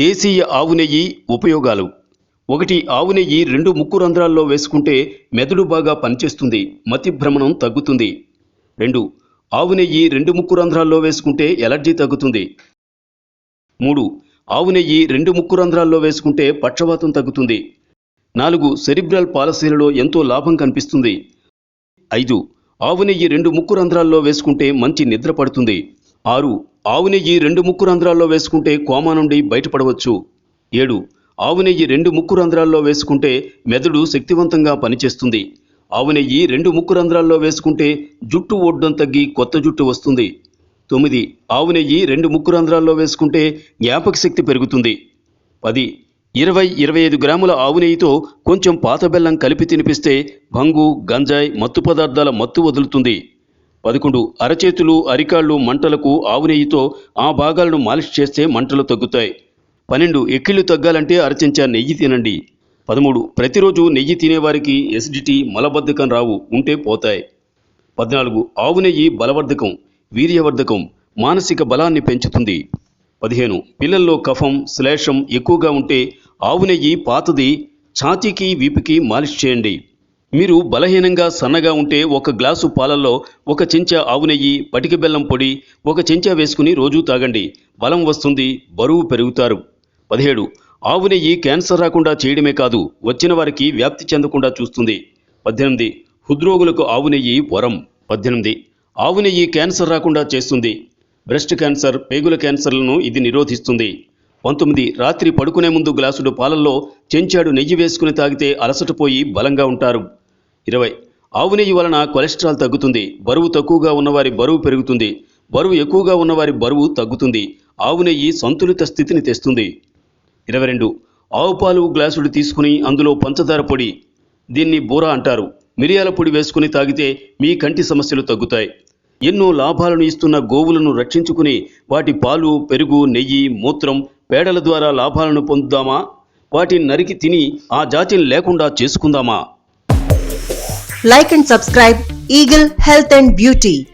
దేశీయ ఆవు నెయ్యి ఉపయోగాలు. ఒకటి ఆవు నెయ్యి రెండు ముక్కు రంధ్రాల్లో వేసుకుంటే మెదడు బాగా పనిచేస్తుంది మతిభ్రమణం తగ్గుతుంది. రెండు ఆవు నెయ్యి రెండు ముక్కు రంధ్రాల్లో వేసుకుంటే ఎలర్జీ తగ్గుతుంది. మూడు ఆవు నెయ్యి రెండు ముక్కు రంధ్రాల్లో వేసుకుంటే పక్షవాతం తగ్గుతుంది. నాలుగు సెరిబ్రల్ పాలసీలలో ఎంతో లాభం కనిపిస్తుంది. ఐదు ఆవు నెయ్యి రెండు ముక్కు రంధ్రాల్లో వేసుకుంటే మంచి నిద్ర పడుతుంది. ఆరు ఆవు నెయ్యి రెండు ముక్కు రంధ్రాల్లో వేసుకుంటే కోమా నుండి బయటపడవచ్చు. ఏడు ఆవు నెయ్యి రెండు ముక్కు రంధ్రాల్లో వేసుకుంటే మెదడు శక్తివంతంగా పనిచేస్తుంది. ఆవు నెయ్యి రెండు ముక్కు రంధ్రాల్లో వేసుకుంటే జుట్టు ఒడ్డం తగ్గి కొత్త జుట్టు వస్తుంది. తొమ్మిది ఆవు నెయ్యి రెండు ముక్కు రంధ్రాల్లో వేసుకుంటే జ్ఞాపక శక్తి పెరుగుతుంది. పది ఇరవై ఇరవై ఐదు గ్రాముల ఆవు నెయ్యితో కొంచెం పాత బెల్లం కలిపి తినిపిస్తే భంగు గంజాయి మత్తు పదార్థాల మత్తు వదులుతుంది. పదకొండు అరచేతులు అరికాళ్ళు మంటలకు ఆవు నెయ్యితో ఆ భాగాలను మాలిష్ చేస్తే మంటలు తగ్గుతాయి. పన్నెండు ఎక్కిళ్ళు తగ్గాలంటే అరచెంచా నెయ్యి తినండి. పదమూడు ప్రతిరోజు నెయ్యి తినేవారికి ఎసిడిటీ మలబద్ధకం రావు ఉంటే పోతాయి. పద్నాలుగు ఆవు నెయ్యి బలవర్ధకం వీర్యవర్ధకం మానసిక బలాన్ని పెంచుతుంది. పదిహేను పిల్లల్లో కఫం శ్లేషం ఎక్కువగా ఉంటే ఆవు నెయ్యి పాతది ఛాతీకి వీపుకి మాలిష్ చేయండి. మీరు బలహీనంగా సన్నగా ఉంటే ఒక గ్లాసు పాలల్లో ఒక చెంచా ఆవు నెయ్యి పటిక బెల్లం పొడి ఒక చెంచా వేసుకుని రోజూ తాగండి. బలం వస్తుంది బరువు పెరుగుతారు. పదిహేడు. ఆవు నెయ్యి క్యాన్సర్ రాకుండా చేయడమే కాదు వచ్చిన వారికి వ్యాప్తి చెందకుండా చూస్తుంది. పద్దెనిమిది. హృద్రోగులకు ఆవు నెయ్యి వరం. పద్దెనిమిది. ఆవు నెయ్యి క్యాన్సర్ రాకుండా చేస్తుంది. బ్రెస్ట్ క్యాన్సర్ పేగుల క్యాన్సర్లను ఇది నిరోధిస్తుంది. పంతొమ్మిది. రాత్రి పడుకునే ముందు గ్లాసుడు పాలల్లో చెంచాడు నెయ్యి వేసుకుని తాగితే అలసట పోయి బలంగా ఉంటారు. ఇరవై ఆవు నెయ్యి వలన కొలెస్ట్రాల్ తగ్గుతుంది బరువు తక్కువగా ఉన్నవారి బరువు పెరుగుతుంది బరువు ఎక్కువగా ఉన్నవారి బరువు తగ్గుతుంది ఆవు నెయ్యి సంతులిత స్థితిని తెస్తుంది. ఇరవై రెండు ఆవు పాలు గ్లాసుడు తీసుకుని అందులో పంచదార పొడి దీన్ని బూర అంటారు. మిరియాల పొడి వేసుకుని తాగితే మీ కంటి సమస్యలు తగ్గుతాయి. ఎన్నో లాభాలను ఇస్తున్న గోవులను రక్షించుకుని వాటి పాలు పెరుగు నెయ్యి మూత్రం పేడల ద్వారా లాభాలను పొందుదామా? వాటిని నరికి తిని ఆ జాతిని లేకుండా చేసుకుందామా? Like and subscribe Eagle Health and Beauty.